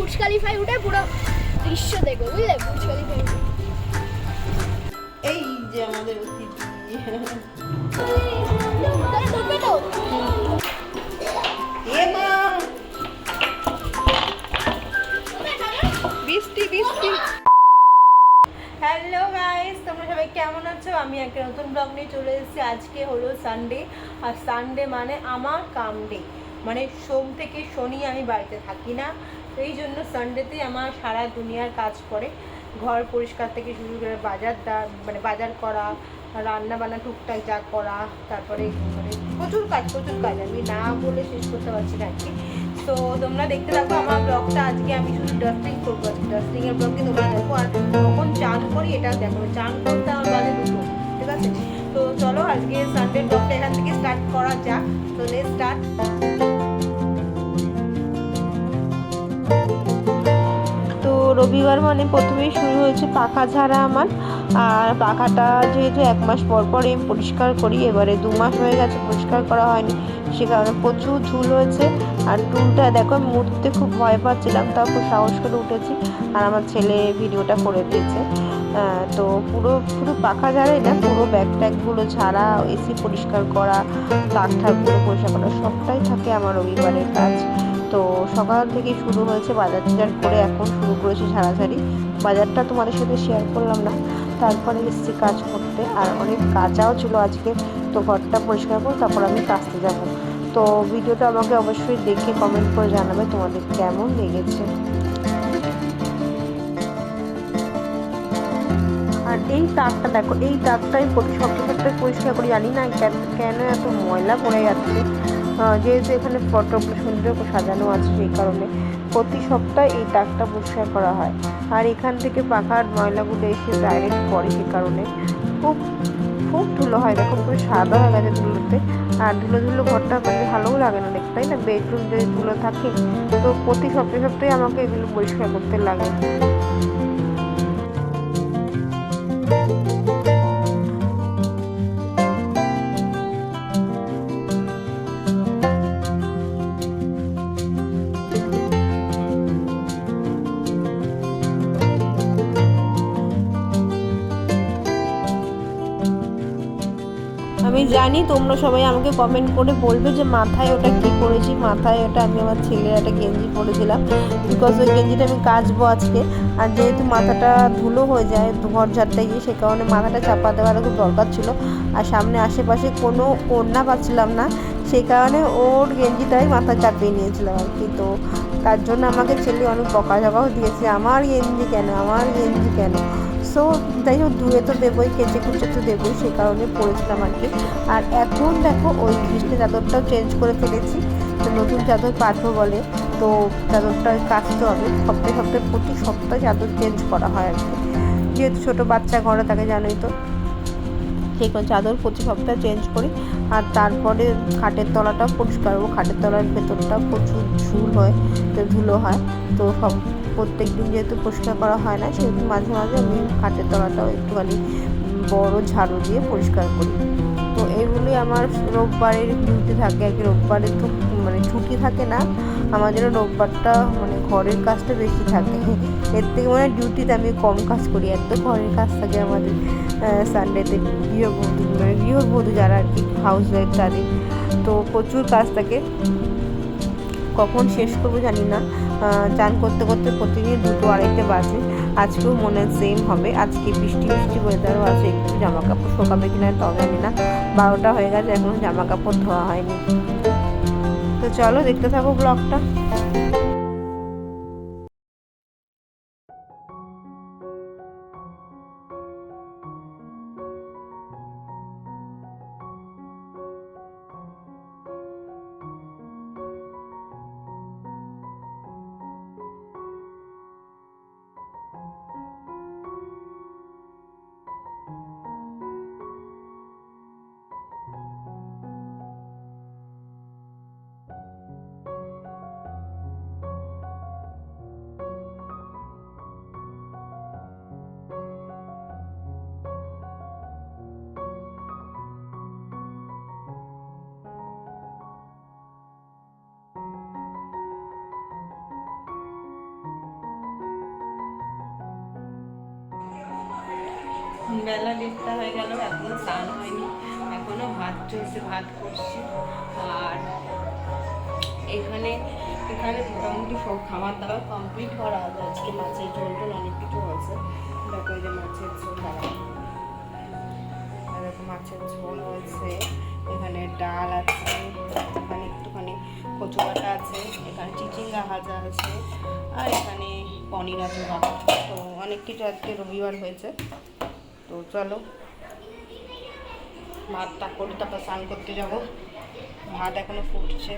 Burj খালিফায় উঠে পুরো দৃশ্য দেখব বুঝলে? বুর্জ খালিফায়। এই যে আমাদের অতিথি। বৃষ্টি হ্যালো গাইস তোমরা সবাই কেমন আছো? আমি একটা নতুন ব্লগ নিয়ে চলে এসেছি। আজকে হলো সানডে আর সানডে মানে আমার কাম ডে মানে সোম থেকে শনি আমি বাড়িতে থাকি না। এই জন্য সানডেতে আমার সারা দুনিয়ার কাজ করে ঘর পরিষ্কার থেকে শুরু করে বাজার মানে বাজার করা রান্না বান্না টুকটাক যা করা, তারপরে মানে প্রচুর কাজ প্রচুর কাজ। আমি না বলে শেষ করতে পারছি না আর কি। তো তোমরা দেখতে থাকো আমার ব্লগটা। আজকে আমি শুধু ডাস্টিং করব আজকে। ডাস্টিং এর ব্লগকে তোমরা দেখো আর কখন চান করি এটা দেখো। চান করতে আমার বাজে দুটো, ঠিক আছে? তো চলো আজকে সানডে ব্লগটা এখান থেকে স্টার্ট করা যাক। তো স্টার্ট রবিবার মানে প্রথমেই শুরু হয়েছে পাখা ঝাড়া আমার। আর পাখাটা যেহেতু এক মাস পর পর আমি পরিষ্কার করি, এবারে দু মাস হয়ে গেছে পরিষ্কার করা হয়নি। সে কারণে প্রচুর ঝুল হয়েছে। আর টুলটা দেখো, আমি মুড়তে খুব ভয় পাচ্ছিলাম, তাও খুব সাহস করে উঠেছি। আর আমার ছেলে ভিডিওটা করে দিয়েছে। তো পুরো, শুধু পাখা ঝাড়াই না, পুরো ব্যাগ ট্যাগগুলো ঝাড়া, এসি পরিষ্কার করা, তাক ঠাকগুলো পরিষ্কার করা, সবটাই থাকে আমার রবিবারের কাজ। তো সকাল থেকে শুরু হয়েছে বাজার টাজার করে এখন শুরু করেছি ঝাড়াঝাড়ি বাজারটা তোমাদের সাথে শেয়ার করলাম না। তারপরে এসেছি কাজ করতে। আর অনেক কাজাও ছিল আজকে। তো ঘরটা পরিষ্কার করব, তারপর আমি কাচতে যাব। তো ভিডিওটা আমাকে অবশ্যই দেখে কমেন্ট করে জানাবে তোমাদের কেমন লেগেছে। আর এই তাকটা দেখো, এই আমি প্রতি সপ্তাহে পরিষ্কার করি, জানি না কেন- এত ময়লা পড়ে যাচ্ছে। যেহেতু এখানে ফটোগুলো সুন্দর করে সাজানো আছে সেই কারণে প্রতি সপ্তাহে এই তাকটা পরিষ্কার করা হয়। আর এখান থেকে পাখার ময়লাগুলো এসে ডাইরেক্ট পড়ে সে কারণে। খুব খুব ধুলো হয়, দেখো পুরো সাদা হয়ে গেছে ধুলোতে। আর ধুলো ধুলো ঘরটা মানে ভালোও লাগে না দেখতে, তাই না? বেডরুম যদি ধুলো থাকে, তো প্রতি সপ্তাহে সপ্তাহে আমাকে এগুলো পরিষ্কার করতে লাগে। জানি, তোমরা সবাই আমাকে কমেন্ট করে বলবে যে মাথায় ওটা কি পরেছি মাথায় ওটা আমি আমার ছেলের একটা গেঞ্জি পরেছিলাম। বিকজ ওই গেঞ্জিটা আমি কাচবো আজকে। আর যেহেতু মাথাটা ধুলো হয়ে যায়, ঘর ঝাড়তে গিয়ে, সে কারণে মাথাটা চাপা দেওয়ার খুব দরকার ছিল। আর সামনে আশেপাশে কোনো ওড়না পাচ্ছিলাম না। সেই কারণে ওর গেঞ্জিটাই মাথা চাপিয়ে নিয়েছিলাম আর কি। তো তার জন্য আমাকে ছেলে অনেক বকাঝকাও দিয়েছে, আমার গেঞ্জি কেন? আমার গেঞ্জি কেন? সো যাই হোক ধুয়ে তো দেবোই, কেচে কুচে তো দেবোই সে কারণে পরেছিলাম আর কি। আর এখন দেখো, ওই বৃষ্টি চাদরটাও চেঞ্জ করে ফেলেছি, তো নতুন চাদর পাঠবো বলে, তো চাদরটা কাচতে হবে সপ্তাহে সপ্তাহে প্রতি সপ্তাহে চাদর চেঞ্জ করা হয় আর কি। যেহেতু ছোটো বাচ্চা ঘরে তাকে জানোই তো, সেই চাদর প্রতি সপ্তাহে চেঞ্জ করি। আর তারপরে খাটের তলাটা পরিষ্কার করব খাটের তলার ভেতরটা প্রচুর ঝুল হয়, তো ধুলো হয়। তো সব প্রত্যেক দিন যেহেতু পরিষ্কার করা হয় না, সেহেতু মাঝে মাঝে আমি খাটের তলাটাও একটুখানি বড় ঝাড়ু দিয়ে পরিষ্কার করি। তো এগুলি আমার রোববারের ডিউটি থাকে আর কি, রোববারে তো মানে ছুটি থাকে না। আমাদের রোববারটা মানে ঘরের কাজটা বেশি থাকে। এর থেকে মানে ডিউটিতে আমি কম কাজ করি। এত ঘরের কাজ থাকে আমাদের সানডেতে গৃহবধূ মানে গৃহবধূ যারা আর কি হাউস ওয়াইফ তাদের। তো প্রচুর কাজ থাকে। কখন শেষ করব জানি না। চান করতে করতে প্রতিদিন দুটো আড়াইটে বাজে। আজকেও মনে সেম হবে। আজকে বৃষ্টি বৃষ্টি ওয়েদারও আছে। একটু জামা কাপড় শোকাবে কিনা তবে জানি না। বারোটা হয়ে গেছে, এখনও জামা কাপড় ধোয়া হয়নি। চলো দেখতে থাকো ব্লগটা বেলা দেড়টা হয়ে গেল, এখনও স্নান হয়নি, এখনও ভাত চলছে, ভাত করছি। আর এখানে এখানে মোটামুটি সব খাবার দাবার কমপ্লিট করা আছে আজকে মাছের ঝোল টোল অনেক কিছু হয়েছে দেখো যে মাছের ঝোল দেখো মাছের ঝোল হয়েছে। এখানে ডাল আছে, এখানে একটুখানি কচু বাটা আছে, এখানে চিচিঙ্গা ভাজা আছে, আর এখানে পনির আছে। তো অনেক কিছু আজকে রবিবার হয়েছে। তো চলো ভাতটা করে তারপর স্নান করতে যাব। ভাত এখনও ফুটছে।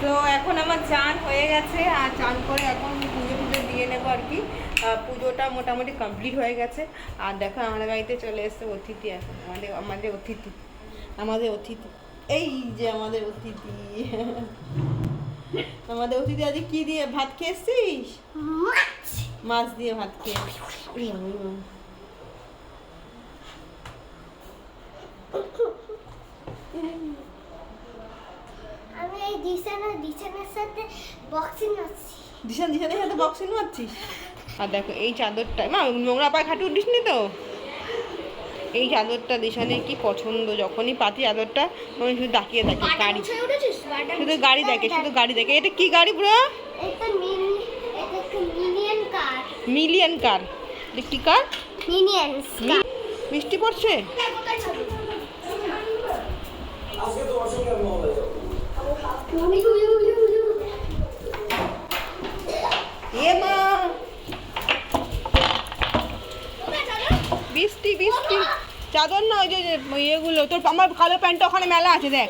তো এখন আমার চান হয়ে গেছে আর চান করে এখন পুজো পুজো দিয়ে নেব আর কি। পুজোটা মোটামুটি কমপ্লিট হয়ে গেছে। আর দেখো আমাদের বাড়িতে চলে এসছে অতিথি এখন আমাদের আমাদের অতিথি আমাদের অতিথি। এই যে আমাদের অতিথি। আমাদের অতিথি আজকে কি দিয়ে ভাত খেয়েছিস? মাছ দিয়ে ভাত খেয়ে আমি এই দিশানা দিশানার সাথে বক্সিং আছি দিশান দিশানের সাথে বক্সিং মারছিস আর দেখো এই চাদরটা মা নোংরা পায়ে খাটে উঠিস নি তো? এই চাদরটা দিশানের কি পছন্দ? যখনই পাতি চাদরটা তখন শুধু তাকিয়ে থাকে গাড়ি। শুধু গাড়ি দেখে শুধু গাড়ি দেখে। এটা কি গাড়ি এটা mini minion car. Million car? এটা কার? মিনিয়ন্স বৃষ্টি পড়ছে? মা! বৃষ্টি বৃষ্টি। চাদর না ওই যে যে ইয়েগুলো তোর আমার কালো প্যান্টটা ওখানে মেলা আছে দেখ।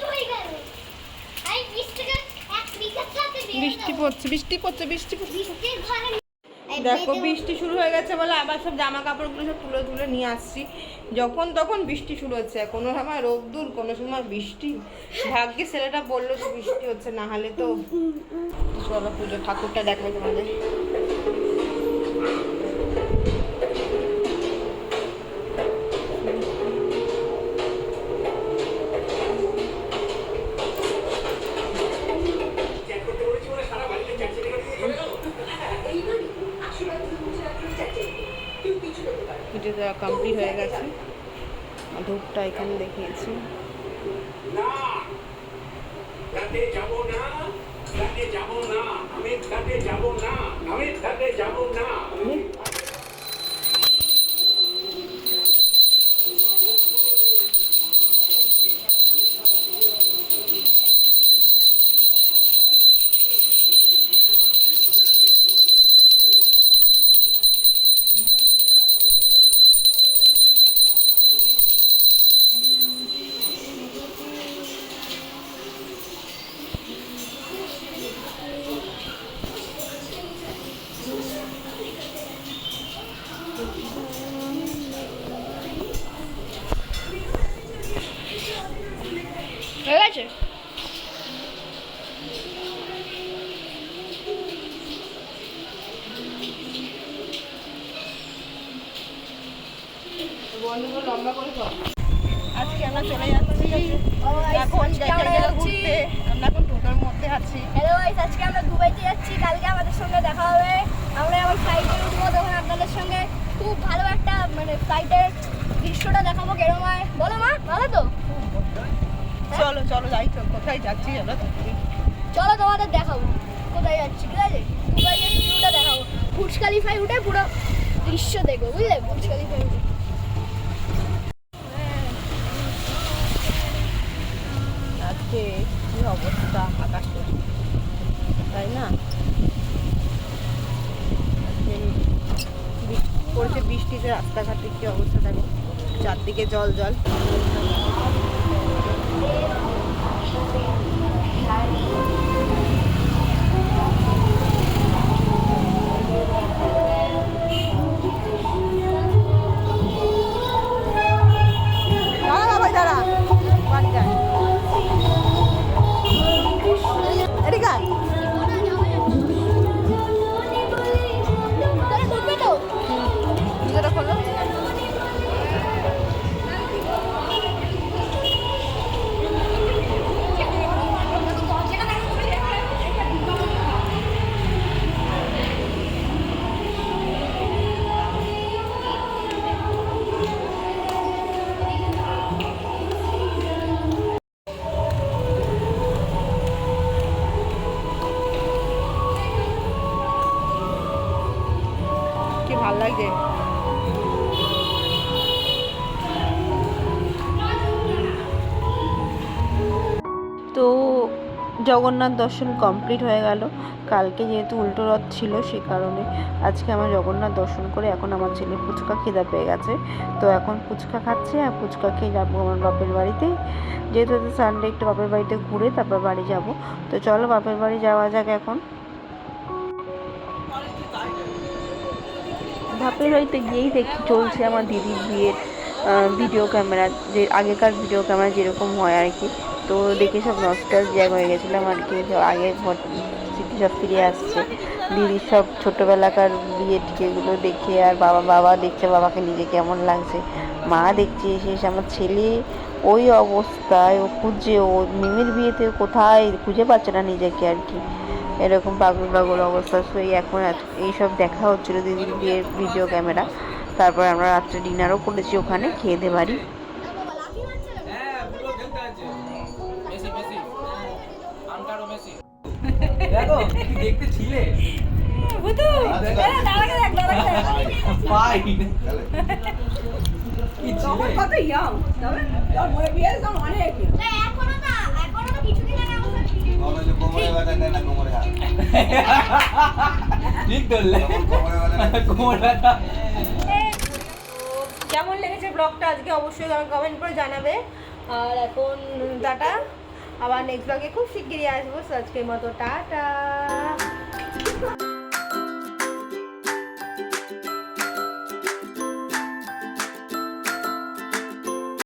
বৃষ্টি পড়ছে বৃষ্টি পড়ছে বৃষ্টি পড়ছে। দেখো বৃষ্টি শুরু হয়ে গেছে বলে আবার সব জামা কাপড়গুলো সব তুলে তুলে নিয়ে আসছি। যখন তখন বৃষ্টি শুরু হচ্ছে। কোনো সময় রোদ্দুর কোনো সময় বৃষ্টি। ভাগ্যে ছেলেটা বলল যে বৃষ্টি হচ্ছে না হলে তো চলো পুজো ঠাকুরটা দেখো তোমাদের। পুজো দেওয়া কমপ্লিট হয়ে গেছে। ধূপটা এখানে দেখিয়েছি। যাব না যাব না যাব না যাব না চলো চলো যাই তো কোথায় যাচ্ছি চলো চলো তোমাদের দেখাবো। কোথায় যাচ্ছি ঠিক আছে? দুবাইয়ের ভিউটা দেখাবো। বুর্জ খালিফায় উঠে পুরো দৃশ্য দেখব বুঝলে? বুর্জ খালিফায় উঠে। আজকে কি অবস্থা আকাশের তাই না? পড়েছে বৃষ্টিতে রাস্তাঘাটে কি অবস্থা থাকে চারদিকে জল জল। ভালো লাগছে তো জগন্নাথ দর্শন কমপ্লিট হয়ে গেল। কালকে যেহেতু উল্টো রথ ছিল সে কারণে আজকে আমার জগন্নাথ দর্শন করে এখন আমার ছেলে ফুচকা খিদা পেয়ে গেছে। তো এখন ফুচকা খাচ্ছে আর ফুচকা খেয়ে যাব আমার বাপের বাড়িতে। যেহেতু সানডে একটু বাপের বাড়িতে ঘুরে তারপর বাড়ি যাব। তো চলো বাপের বাড়ি যাওয়া যাক এখন। বাপের বাড়িতে গিয়েই দেখি, চলছে আমার দিদির বিয়ের ভিডিও ক্যামেরা যে আগেকার ভিডিও ক্যামেরা যেরকম হয় আর কি। তো দেখে সব নস্টালজিয়া হয়ে গেছিলাম আর কি ঘট- স্মৃতি সব ফিরে আসছে। দিদির সব ছোটোবেলাকার বিয়ে টিকেগুলো দেখে আর বাবা বাবা দেখছে বাবাকে নিজে কেমন লাগছে। মা দেখছে শেষ আমার ছেলে ওই অবস্থায় ও খুঁজছে ও, মিমির বিয়েতে কোথায় খুঁজে পাচ্ছে না নিজেকে আর কি। এরকম পাগল পাগল অবস্থা। সেই এখন এইসব দেখা হচ্ছিল দিদির বিয়ের ভিডিও ক্যামেরা তারপর আমরা রাত্রে ডিনারও করেছি ওখানে খেয়ে দে বাড়ি। হ্যাঁ দেখতে ছিলে? কত ইয়াং তবে মনে অনেক এখনও না এখনও কিছুদিন আগে আমার সাথে কোমরে কোমরে ব্যথা না কোমরে হাত? ঠিক ধরলে। কোমরে ব্যথা দেয় না। কেমন লেগেছে ব্লগটা? আজকে অবশ্যই আমাকে কমেন্ট করে জানাবে। আর এখন টাটা। আবার নেক্সট ব্লগে খুব শিগগিরই আসব। আজকের মতো টাটা।